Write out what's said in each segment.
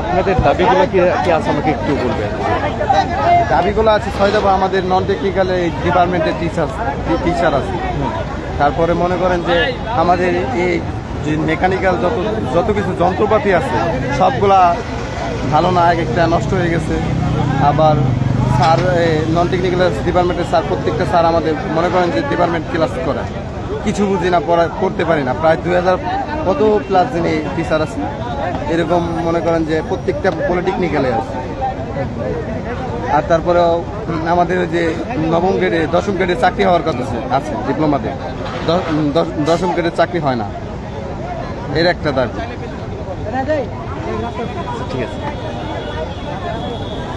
আপনাদের দাবিগুলো কি কি আছে? আমাকে একটু বলবেন। দাবিগুলো আছে, ছয় দফা আমাদের নন টেকনিক্যাল এই ডিপার্টমেন্টের টিচার টিচার আছে। তারপরে মনে করেন যে আমাদের এই যে মেকানিক্যাল যত যত কিছু যন্ত্রপাতি আছে, সবগুলা ভালো না, এক একটা নষ্ট হয়ে গেছে। আবার স্যার নন টেকনিক্যাল ডিপার্টমেন্টের স্যার প্রত্যেকটা স্যার আমাদের মনে করেন যে ডিপার্টমেন্ট ক্লাস করে। কিছু বুঝি না পড়া করতে পারি না। প্রায় দুই হাজার কত প্লাস যিনি টিচার আছে এরকম মনে করেন যে প্রত্যেকটা পলিটেকনিক্যালে আছে। আর তারপরেও আমাদের যে নবম গ্রেডে দশম গ্রেডে চাকরি হওয়ার কথা আছে ডিপ্লোমাতে দশ- দশম গ্রেডে চাকরি হয় না। এর একটা দাবি ঠিক আছে।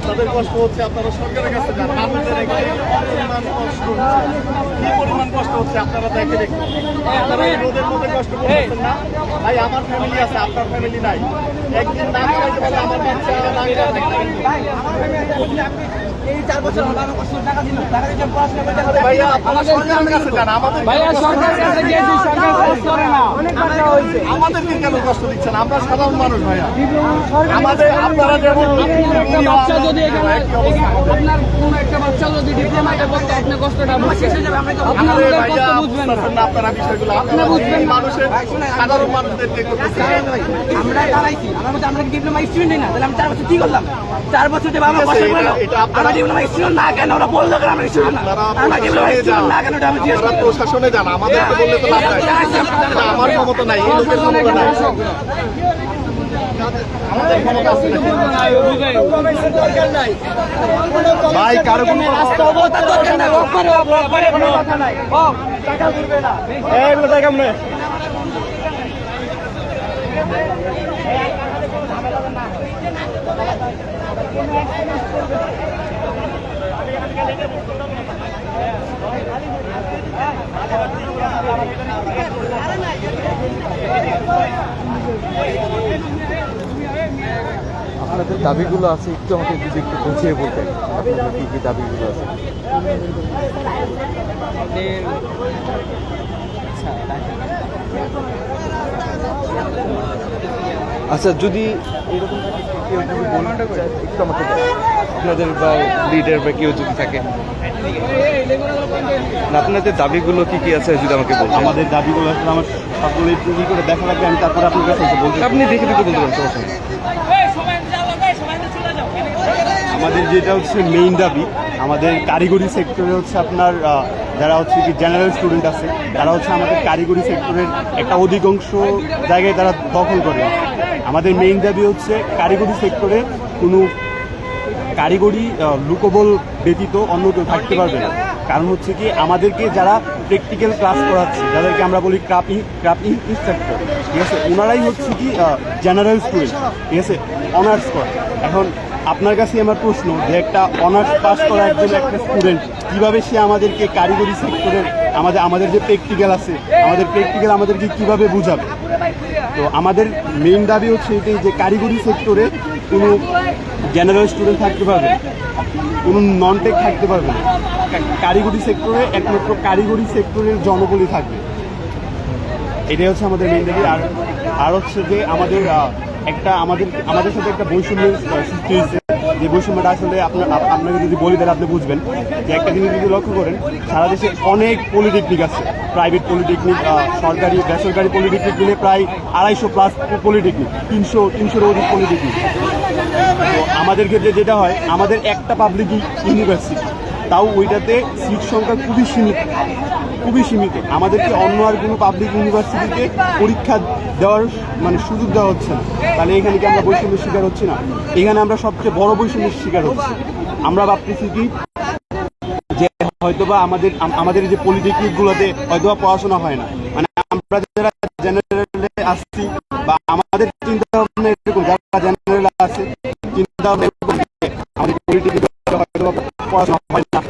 আপনাদের কষ্ট হচ্ছে, আপনারা সরকারের কাছে যান আপনাদের কষ্ট হচ্ছে। কি পরিমাণ কষ্ট হচ্ছে, আপনারা দেখে দেখুন। আপনারা এই রোদের মধ্যে কষ্ট করতেছেন না। ভাই, আমার ফ্যামিলি আছে, আপনার ফ্যামিলি নাই। একদিন না খাওয়াইতে পারলে আমার বাচ্চা না আমাদেরকে কেন কষ্ট দিচ্ছেন? আমরা সাধারণ মানুষ ভাইয়া। আমাদের আপনারা যেমন বাচ্চা যদি আপনার কোন একটা বাচ্চা যদি ডিপ্লোমাতে পড়তো আপনি কষ্টটা বুঝছেন। আপনি আরে আমাদের ভাইয়া, কষ্ট বুঝবেন না। বুঝতেছেন না আপনারা বিষয়গুলো আপনারা বুঝবেন মানুষের সাধারণ মানুষদেরকে আমরা দাঁড়াইছি। আমার মধ্যে আমরা ডিপ্লোমা স্টুডেন্ট না? তাহলে আমি চার বছর কি করলাম? চার বছর এটা আপনারা- আমরা না কেন ওরা বলল কেন আমরা না আমরা কেন আমি জিজ্ঞেস করলাম। প্রশাসনে যান আমাদেরকে বললে তো লাভ নাই আমার ক্ষমতা নাই এই লোকের ক্ষমতা নাই আমাদের? ভাই কারও কোনো দরকার নাই, করে, করে, কথা নাই। আপনাদের দাবিগুলো আছে, একটু আমাকে যদি একটু বুঝিয়ে বলতেন, আপনাদের কি কি দাবিগুলো আছে আচ্ছা যদি এরকম বলতে একটু আমাকে। আপনাদের বা লিডার বা কেউ যদি থাকে আপনাদের দাবিগুলো কি কি আছে যদি আমাকে বলতেন? আমাদের দাবিগুলো আসলে আমার সবগুলো একটু ই করে দেখা লাগবে আমি তারপরে আপনার কাছে এসে বলতে আপনি দেখে দেখে বলতে পারেন সমস্যা আমাদের যেটা হচ্ছে মেইন দাবি আমাদের কারিগরি সেক্টরে হচ্ছে আপনার যারা হচ্ছে কি জেনারেল স্টুডেন্ট আছে তারা হচ্ছে আমাদের কারিগরি সেক্টরের একটা অধিকাংশ জায়গায় তারা দখল করে। আমাদের মেইন দাবি হচ্ছে কারিগরি সেক্টরে কোনো কারিগরি লুকোবল ব্যতীত অন্য কেউ থাকতে পারবে না। কারণ হচ্ছে কি, আমাদেরকে যারা প্র্যাকটিক্যাল ক্লাস করাচ্ছে যাদেরকে আমরা বলি ক্রাপ ক্রাপ ইনস্ট্রাক্টর ঠিক আছে? ওনারাই হচ্ছে কি জেনারেল স্টুডেন্ট ঠিক আছে? অনার্স করে এখন আপনার কাছে আমার প্রশ্ন যে একটা অনার্স পাস করা একজন একটা স্টুডেন্ট কীভাবে সে আমাদেরকে কারিগরি সেক্টরের আমাদের আমাদের যে প্র্যাকটিক্যাল আছে, আমাদের প্র্যাকটিক্যাল আমাদেরকে কীভাবে বুঝাবে? তো আমাদের মেইন দাবি হচ্ছে এটাই যে কারিগরি সেক্টরে কোনো জেনারেল স্টুডেন্ট থাকতে পারবে কোনো নন টেক থাকতে পারবে না। কারিগরি সেক্টরে একমাত্র কারিগরি সেক্টরের জনবলই থাকবে। এটাই হচ্ছে আমাদের মেইন দাবি। আর আর হচ্ছে যে আমাদের একটা আমাদের আমাদের সাথে একটা বৈষম্যের সৃষ্টি হয়েছে। যে বৈষম্যটা আসলে আপনার আপনাকে যদি বলি তাহলে আপনি বুঝবেন যে একটা জিনিস যদি লক্ষ্য করেন, সারা দেশে অনেক পলিটেকনিক আছে। প্রাইভেট পলিটেকনিক সরকারি, বেসরকারি পলিটেকনিক মিলে প্রায় আড়াইশো প্লাস পলিটেকনিক তিনশো তিনশোর অধিক পলিটেকনিক তো আমাদের ক্ষেত্রে যেটা হয়, আমাদের একটা পাবলিক ইউনিভার্সিটি তাও ওইটাতে সিট সংখ্যা খুবই সীমিত। খুবই সীমিত। আমাদেরকে অন্য আর কোনো পাবলিক ইউনিভার্সিটিতে পরীক্ষা দেওয়ার মানে সুযোগ দেওয়া হচ্ছে না। তাহলে এখানে কি আমরা বৈষম্যের শিকার হচ্ছি না? এখানে আমরা সবচেয়ে বড় বৈষম্যের শিকার হচ্ছি। আমরা ভাবতেছি কি, যে হয়তোবা আমাদের আম- আমাদের যে পলিটেকনিকগুলোতে হয়তোবা পড়াশোনা হয় না। মানে আমরা যারা জেনারেলে আসছি বা আমাদের চিন্তা ভাবনা এরকম, যারা জেনারেলে আছে চিন্তা ভাবনা আমাদের পলিটেকনিক হয়তোবা পড়াশোনা হয় না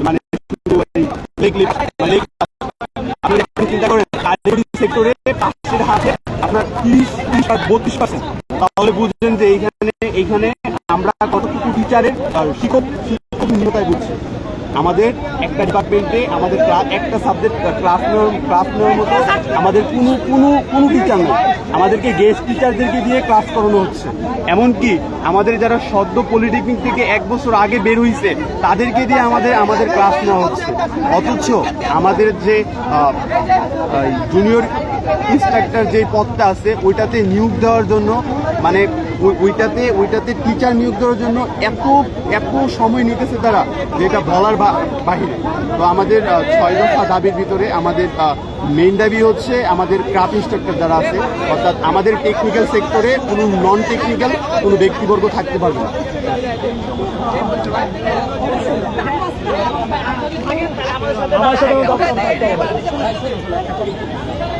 মানে চিন্তা করেন, কারিগরি সেক্টরে পাশের হাতে আপনার তিরিশ তিরিশ বত্রিশ পার্সেন্ট। তাহলে বুঝলেন যে এইখানে এইখানে আমরা কতটুকু টিচারের শিক্ষক শিক্ষক নিহতায় বুঝছি। আমাদের একটা ডিপার্টমেন্টে আমাদের একটা সাবজেক্ট ক্লাস নেওয়ার ক্লাস নেওয়ার মতো আমাদের কোনো কোনো কোনো টিচার নেই। আমাদেরকে গেস্ট টিচারদেরকে দিয়ে ক্লাস করানো হচ্ছে। এমনকি আমাদের যারা সদ্য পলিটেকনিক থেকে এক বছর আগে বের হয়েছে তাদেরকে দিয়ে আমাদের আমাদের ক্লাস নেওয়া হচ্ছে। অথচ আমাদের যে জুনিয়র ইন্সট্রাক্টর যে পদটা আছে, ওইটাতে নিয়োগ দেওয়ার জন্য মানে ওইটাতে ওইটাতে টিচার নিয়োগ দেওয়ার জন্য এত এত সময় নিতেছে তারা যেটা বলার বাহিরে। তো আমাদের ছয় দফা দাবির ভিতরে আমাদের মেইন দাবি হচ্ছে আমাদের ক্রাফট ইন্সট্রাক্টর যারা আছে, অর্থাৎ আমাদের টেকনিক্যাল সেক্টরে কোনো নন টেকনিক্যাল কোনো ব্যক্তিবর্গ থাকতে পারবে না।